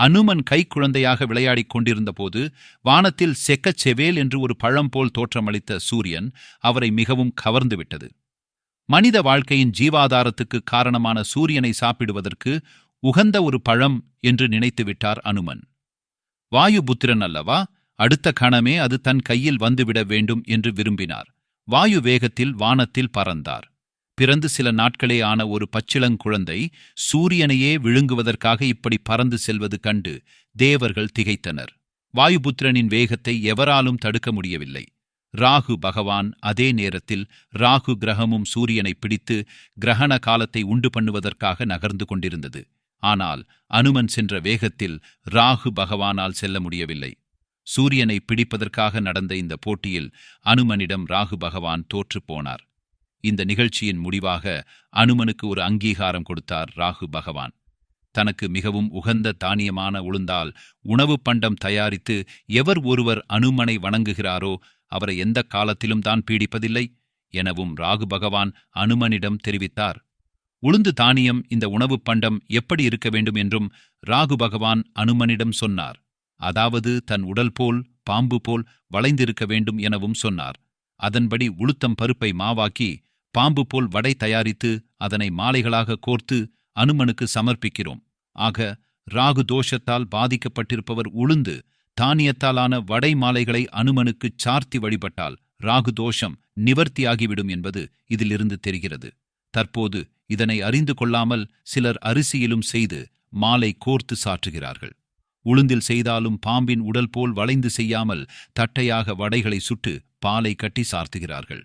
அனுமன் கைக்குழந்தையாக விளையாடிக் கொண்டிருந்தபோது வானத்தில் செக்கச் செவேல் என்று ஒரு பழம் போல் தோற்றமளித்த சூரியன் அவரை மிகவும் கவர்ந்துவிட்டது. மனித வாழ்க்கையின் ஜீவாதாரத்துக்கு காரணமான சூரியனை சாப்பிடுவதற்கு உகந்த ஒரு பழம் என்று நினைத்து விட்டார் அனுமன். வாயுபுத்திரன் அல்லவா? அடுத்த கணமே அது தன் கையில் வந்துவிட வேண்டும் என்று விரும்பினார். வாயு வேகத்தில் வானத்தில் பறந்தார். பிறந்து சில நாட்களே ஆன ஒரு பச்சிளங்குழந்தை சூரியனையே விழுங்குவதற்காக இப்படி பறந்து செல்வது கண்டு தேவர்கள் திகைத்தனர். வாயுபுத்திரனின் வேகத்தை எவராலும் தடுக்க முடியவில்லை. ராகு பகவான் அதே நேரத்தில் ராகு கிரகமும் சூரியனை பிடித்து கிரகண காலத்தை உண்டு பண்ணுவதற்காக நகர்ந்து கொண்டிருந்தது. ஆனால் அனுமன் சென்ற வேகத்தில் ராகு பகவானால் செல்ல முடியவில்லை. சூரியனை பிடிப்பதற்காக நடந்த இந்த போட்டியில் அனுமனிடம் ராகு பகவான் தோற்றுப் போனார். இந்த நிகழ்ச்சியின் முடிவாக அனுமனுக்கு ஒரு அங்கீகாரம் கொடுத்தார் ராகு பகவான். தனக்கு மிகவும் உகந்த தானியமான உளுந்தால் உணவு பண்டம் தயாரித்து எவர் ஒருவர் அனுமனை வணங்குகிறாரோ அவரை எந்த காலத்திலும் தான் பீடிப்பதில்லை எனவும் ராகு பகவான் அனுமனிடம் தெரிவித்தார். உளுந்து தானியம் இந்த உணவு பண்டம் எப்படி இருக்க வேண்டும் என்றும் ராகு பகவான் அனுமனிடம் சொன்னார். அதாவது தன் உடல் போல் பாம்பு போல் வளைந்திருக்க வேண்டும் எனவும் சொன்னார். அதன்படி உளுத்தம் பருப்பை மாவாக்கி பாம்பு போல் வடை தயாரித்து அதனை மாலைகளாக கோர்த்து அனுமனுக்கு சமர்ப்பிக்கிறோம். ஆக ராகு தோஷத்தால் பாதிக்கப்பட்டிருப்பவர் உளுந்து தானியத்தாலான வடை மாலைகளை அனுமனுக்குச் சார்த்தி வழிபட்டால் ராகு தோஷம் நிவர்த்தியாகிவிடும் என்பது இதிலிருந்து தெரிகிறது. தற்போது இதனை அறிந்து கொள்ளாமல் சிலர் அரிசியிலும் செய்து மாலை கோர்த்து சாற்றுகிறார்கள். உளுந்தில் செய்தாலும் பாம்பின் உடல் போல் வளைந்து செய்யாமல் தட்டையாக வடைகளை சுட்டு பாலை கட்டி சார்த்துகிறார்கள்.